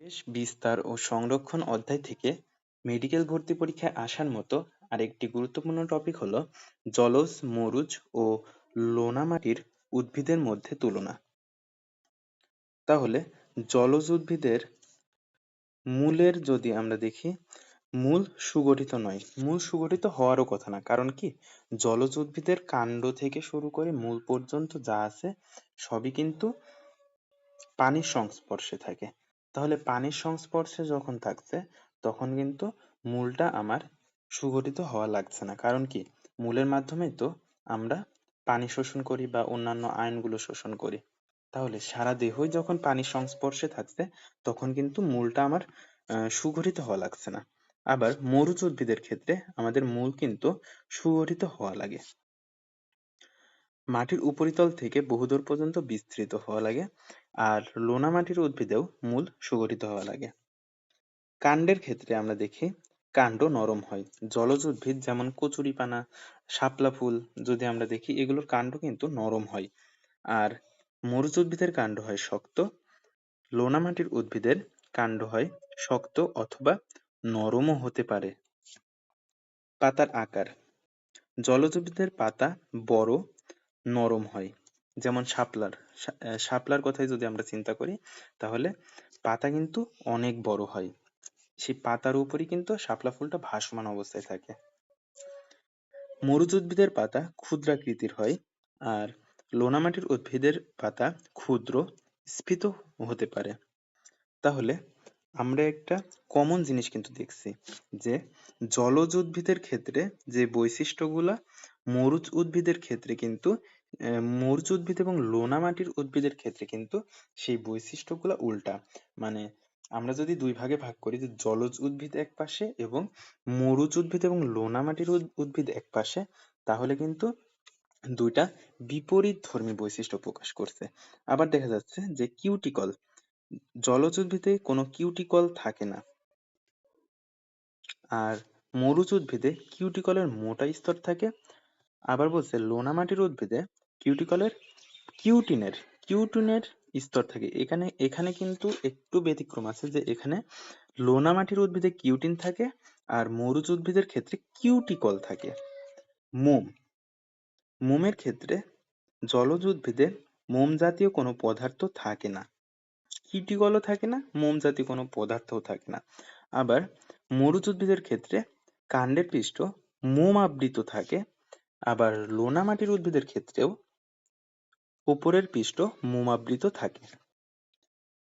পরিবেশ বিস্তার ও সংরক্ষণ অধ্যায় থেকে মেডিকেল ভর্তি পরীক্ষায় আসার মতো আরেকটি গুরুত্বপূর্ণ টপিক হলো জলজ, মরুজ ও লোনা মাটির উদ্ভিদের মধ্যে তুলনা। তাহলে জলজ উদ্ভিদের মূলের যদি আমরা দেখি, মূল সুগঠিত নয়, মূল সুগঠিত হওয়ারও কথা না। কারণ কি? জলজ উদ্ভিদের কাণ্ড থেকে শুরু করে মূল পর্যন্ত যা আছে সবই কিন্তু পানির সংস্পর্শে থাকে। তাহলে পানির সংস্পর্শে যখন থাকছে, তখন কিন্তু মূলটা আমার সুগঠিত হওয়া লাগছে না। কারণ কি? মূলের মাধ্যমেই তো আমরা পানি শোষণ করি বা অন্যান্য আয়নগুলো শোষণ করি। তাহলে সারা দেহই যখন পানির সংস্পর্শে থাকছে, তখন কিন্তু মূলটা আমার সুগঠিত হওয়া লাগছে না। আবার মরুচ উদ্ভিদের ক্ষেত্রে আমাদের মূল কিন্তু সুগঠিত হওয়া লাগে। মাটির উপরিতল থেকে বহুদূর পর্যন্ত বিস্তৃত হওয়া লাগে। আর লোনা মাটির উদ্ভিদেও মূল সুগঠিত হওয়া লাগে। কাণ্ডের ক্ষেত্রে আমরা দেখি, কাণ্ড নরম হয়। জলজ উদ্ভিদ যেমন কচুরিপানা, শাপলা ফুল, যদি আমরা দেখি, এগুলোর কাণ্ড কিন্তু নরম হয়। আর মরুচ উদ্ভিদের কাণ্ড হয় শক্ত। লোনা মাটির উদ্ভিদের কাণ্ড হয় শক্ত অথবা নরমও হতে পারে। পাতার আকার, জলজ উদ্ভিদের পাতা বড়, নরম হয়। যেমন শাপলার শাপলার কথাই যদি আমরা চিন্তা করি, তাহলে পাতা কিন্তু অনেক বড় হয়। সেই পাতার উপরই কিন্তু শাপলা ফুলটা ভাসমান অবস্থায় থাকে। মরুচ উদ্ভিদের পাতা ক্ষুদ্রাকৃতির হয় আর লোনা মাটির উদ্ভিদের পাতা ক্ষুদ্র, স্ফীত হতে পারে। তাহলে আমরা একটা কমন জিনিস কিন্তু দেখছি যে জলজ উদ্ভিদের ক্ষেত্রে যে বৈশিষ্ট্যগুলা মরুচ উদ্ভিদের ক্ষেত্রে কিন্তু মরুচ উদ্ভিদ এবং লোনা মাটির উদ্ভিদের ক্ষেত্রে কিন্তু সেই বৈশিষ্ট্যগুলো উল্টা। মানে আমরা যদি দুই ভাগে ভাগ করি, যে জলজ উদ্ভিদ এক পাশে এবং মরুচ উদ্ভিদ এবং লোনা মাটির উদ্ভিদ এক পাশে, তাহলে কিন্তু দুইটা বিপরীত ধর্মী বৈশিষ্ট্য প্রকাশ করছে। আবার দেখা যাচ্ছে যে কিউটিকল, জলজ উদ্ভিদে কোনো কিউটিকল থাকে না। আর মরুচ উদ্ভিদে কিউটিকলের মোটা স্তর থাকে আবার বলছে, লোনা মাটির উদ্ভিদে কিউটিকলের কিউটিনের কিউটিনের স্তর থাকে। এখানে এখানে কিন্তু একটু ব্যতিক্রম আছে যে এখানে লোনা মাটির উদ্ভিদে কিউটিন থাকে আর মরুচ উদ্ভিদের ক্ষেত্রে কিউটিকল থাকে। মোম, মোমের ক্ষেত্রে জলজ উদ্ভিদে মোম জাতীয় কোনো পদার্থ থাকে না। কিউটিকলও থাকে না, মোম জাতীয় কোনো পদার্থও থাকে না। আবার মরুচ উদ্ভিদের ক্ষেত্রে কাণ্ডের পৃষ্ঠ মোম আবৃত থাকে আবার লোনা মাটির উদ্ভিদের ক্ষেত্রেও উপরের পৃষ্ঠ মোমাবৃত থাকে।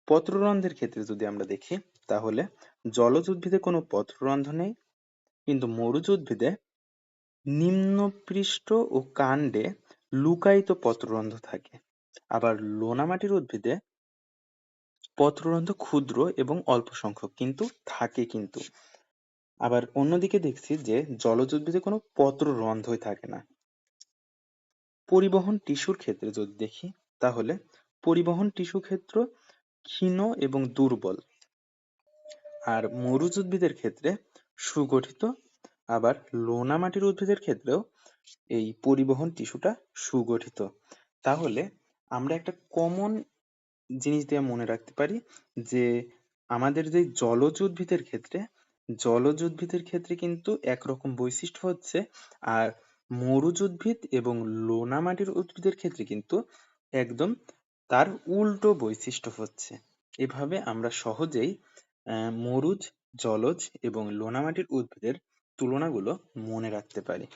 পত্ররন্ধ্রের ক্ষেত্রে যদি আমরা দেখি, তাহলে জলজ উদ্ভিদে কোনো পত্ররন্ধ্র নেই, কিন্তু মরুজ উদ্ভিদে নিম্ন পৃষ্ঠ ও কাণ্ডে লুকায়িত পত্ররন্ধ্র থাকে। আবার লোনা মাটির উদ্ভিদে পত্ররন্ধ্র ক্ষুদ্র এবং অল্প সংখ্যক, কিন্তু থাকে কিন্তু। আবার অন্যদিকে দেখছি যে জলজ উদ্ভিদে কোনো পত্ররন্ধ্রই থাকে না। পরিবহন টিস্যুর ক্ষেত্রে যদি দেখি, তাহলে পরিবহন টিস্যু ক্ষেত্র ক্ষীণ এবং দুর্বল। আর মরুজ উদ্ভিদের ক্ষেত্রে সুগঠিত, আবার লোনা মাটির উদ্ভিদের ক্ষেত্রেও এই পরিবহন টিস্যুটা সুগঠিত। তাহলে আমরা একটা কমন জিনিস দিয়ে মনে রাখতে পারি যে আমাদের যে জলজ উদ্ভিদের ক্ষেত্রে জলজ উদ্ভিদের ক্ষেত্রে কিন্তু একরকম বৈশিষ্ট্য হচ্ছে, আর মরুজ উদ্ভিদ এবং লোনা মাটির উদ্ভিদের ক্ষেত্রে কিন্তু একদম তার উল্টো বৈশিষ্ট্য হচ্ছে। এভাবে আমরা সহজেই মরুজ, জলজ এবং লোনা মাটির উদ্ভিদের তুলনাগুলো মনে রাখতে পারি।